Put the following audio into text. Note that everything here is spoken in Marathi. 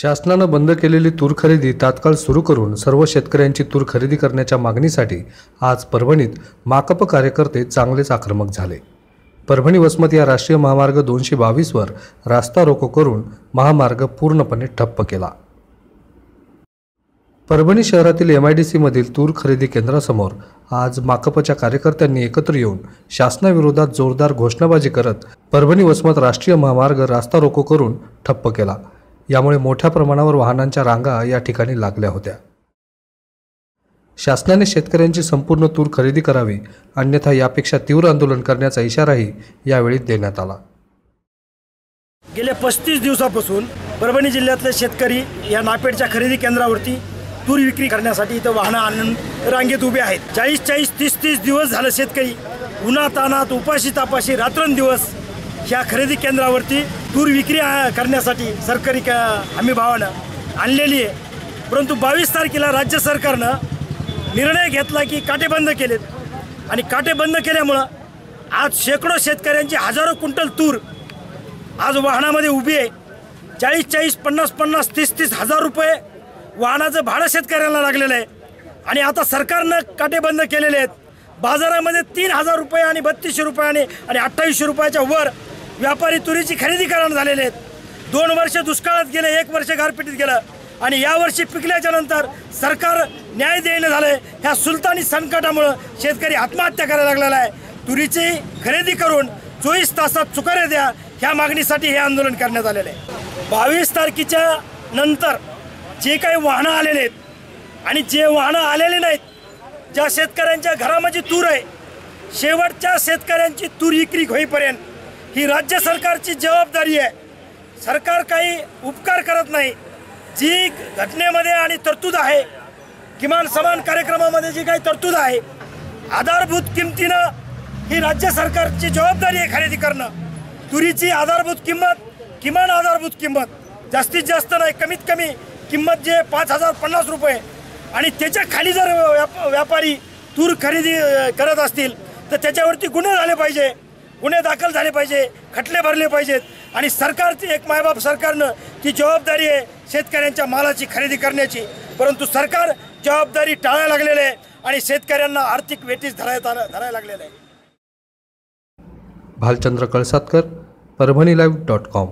शासनानं बंद केलेली तूर खरेदी तात्काळ सुरू करून सर्व शेतकऱ्यांची तूर खरेदी करण्याच्या मागणीसाठी आज परभणीत माकप कार्यकर्ते चांगलेच आक्रमक झाले. परभणी वसमत या राष्ट्रीय महामार्ग दोनशे बावीसवर रास्ता रोको करून महामार्ग पूर्णपणे ठप्प केला. परभणी शहरातील एम आय डी सीमधील तूर खरेदी केंद्रासमोर आज माकपच्या कार्यकर्त्यांनी एकत्र येऊन शासनाविरोधात जोरदार घोषणाबाजी करत परभणी वसमत राष्ट्रीय महामार्ग रास्ता रोको करून ठप्प केला. यामुळे मोठ्या प्रमाणावर वाहनांच्या रांगा या ठिकाणी लागल्या होत्या. शासनाने शेतकऱ्यांची संपूर्ण तूर खरेदी करावी अन्यथा यापेक्षा तीव्र आंदोलन करण्याचा इशाराही यावेळी देण्यात आला. गेल्या पस्तीस दिवसापासून परभणी जिल्ह्यातले शेतकरी या नापेडच्या खरेदी केंद्रावरती तूर विक्री करण्यासाठी इथं वाहनं आणून रांगेत उभे आहेत. चाळीस चाळीस तीस तीस दिवस झालं शेतकरी उन्हातानात उपाशी तापाशी रात्रंदिवस ह्या खरेदी केंद्रावरती तूर विक्री करण्यासाठी सरकारी क हमी भावानं आणलेली आहे. परंतु बावीस तारखेला राज्य सरकारनं निर्णय घेतला की काटे बंद केलेत. आणि काटे बंद केल्यामुळं आज शेकडो शेतकऱ्यांची हजारो क्विंटल तूर आज वाहनामध्ये उभी आहे. चाळीस चाळीस पन्नास पन्नास तीस तीस हजार रुपये वाहनाचं भाडं शेतकऱ्यांना लागलेलं आहे. आणि आता सरकारनं काटे बंद केलेले आहेत. बाजारामध्ये तीन हजार रुपये आणि बत्तीसशे रुपयाने आणि अठ्ठावीसशे रुपयाच्या वर व्यापारी तुरीची खरेदी करणं झालेले आहेत. दोन वर्ष दुष्काळात गेले एक वर्ष गारपिटीत गेलं. आणि यावर्षी पिकल्याच्या नंतर सरकार न्याय देणं झालंय. ह्या सुलतानी संकटामुळं शेतकरी आत्महत्या करायला लागलेला आहे. तुरीची खरेदी करून चोवीस तासात चुकारे द्या ह्या मागणीसाठी हे आंदोलन करण्यात आलेलं आहे. बावीस तारखेच्या नंतर जे काही वाहनं आलेले आहेत आणि जे वाहनं आलेले नाहीत ज्या शेतकऱ्यांच्या घरामध्ये तूर आहे शेवटच्या शेतकऱ्यांची तूर विक्री होईपर्यंत ही राज्य सरकारची जबाबदारी आहे. सरकार काही उपकार करत नाही. जी घटनेमध्ये आणि तरतूद आहे किमान समान कार्यक्रमामध्ये जी काही तरतूद आहे आधारभूत किमतीनं ही राज्य सरकारची जबाबदारी आहे खरेदी करणं. तुरीची आधारभूत किंमत किमान आधारभूत किंमत जास्तीत जास्त नाही कमीत कमी किंमत जे पाच हजार पन्नास रुपये. आणि त्याच्याखाली जर व्याप व्यापारी तूर खरेदी करत असतील तर त्याच्यावरती गुन्हे झाले पाहिजे. गुन्हे दाखल झाले पाहिजे खटले भरले पाहिजेत. आणि सरकारची एक मायबाप सरकारनं ती जबाबदारी आहे शेतकऱ्यांच्या मालाची खरेदी करण्याची. परंतु सरकार जबाबदारी टाळायला लागलेलं आहे आणि शेतकऱ्यांना आर्थिक वेटीस धरायला धरायला लागलेलं आहे. Bhalchandra Kalsatkar Parbhani live dot com